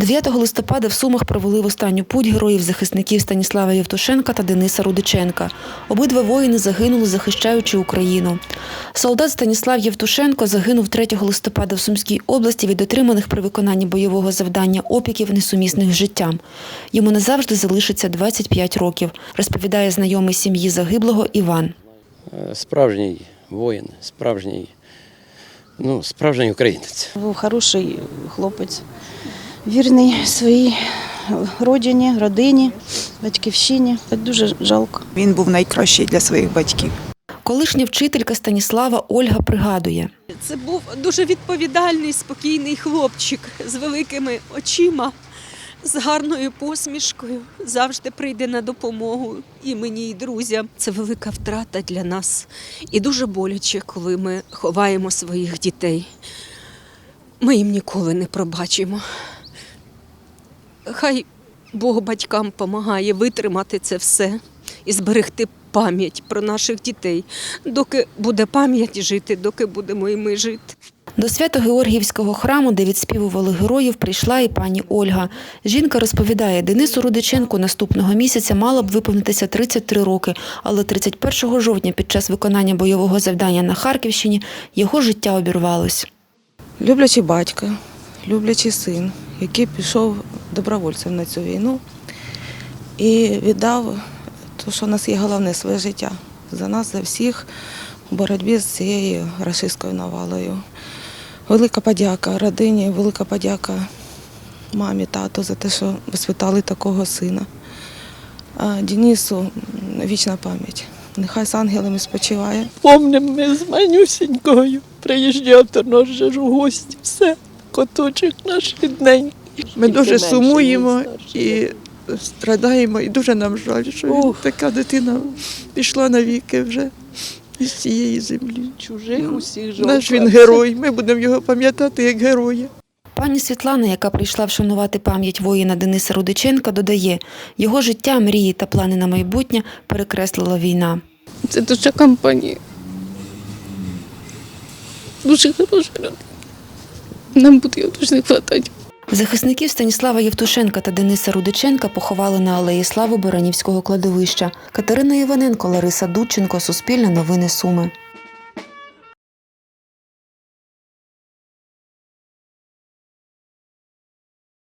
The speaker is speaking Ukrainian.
9 листопада в Сумах провели в останню путь героїв захисників Станіслава Євтушенка та Дениса Рудиченка. Обидва воїни загинули, захищаючи Україну. Солдат Станіслав Євтушенко загинув 3 листопада в Сумській області від отриманих при виконанні бойового завдання опіків, несумісних з життям. Йому назавжди залишиться 25 років, розповідає знайомий сім'ї загиблого Іван. Е, Справжній воїн, справжній, ну, справжній українець. Був хороший хлопець, вірний своїй родині, родині, батьківщині. Дуже жалко. Він був найкращий для своїх батьків. Колишня вчителька Станіслава Ольга пригадує. Це був дуже відповідальний, спокійний хлопчик з великими очима, з гарною посмішкою. Завжди прийде на допомогу і мені, і друзям. Це велика втрата для нас. І дуже боляче, коли ми ховаємо своїх дітей. Ми їм ніколи не пробачимо. Хай Бог батькам допомагає витримати це все і зберегти пам'ять про наших дітей, доки буде пам'ять жити, доки будемо і ми жити. До Свято-Георгіївського храму, де відспівували героїв, прийшла і пані Ольга. Жінка розповідає, Денису Рудиченку наступного місяця мало б виповнитися 33 роки, але 31 жовтня під час виконання бойового завдання на Харківщині його життя обірвалось. Люблячий батько, люблячий син, який пішов добровольцем на цю війну і віддав те, що у нас є головне своє життя за нас, за всіх у боротьбі з цією рашистською навалою. Велика подяка родині, велика подяка мамі, тату за те, що воспитали такого сина. А Денису вічна пам'ять. Нехай з ангелами спочиває. Помним ми з манюсінькою. Приїжджав до нас же ж у гості. Все, коточок наш рідненький. Ми дуже сумуємо і страдаємо, і дуже нам жаль, що така дитина пішла навіки вже із цієї землі. Чужих усіх Наш він герой, ми будемо його пам'ятати як героя. Пані Світлана, яка прийшла вшанувати пам'ять воїна Дениса Рудиченка, додає, його життя, мрії та плани на майбутнє перекреслила війна. Це дуже компанія. Дуже хороша людина. Нам буде його дуже не вистачати. Захисників Станіслава Євтушенка та Дениса Рудиченка поховали на алеї Слави Баранівського кладовища. Катерина Іваненко, Лариса Дудченко, Суспільне новини Суми.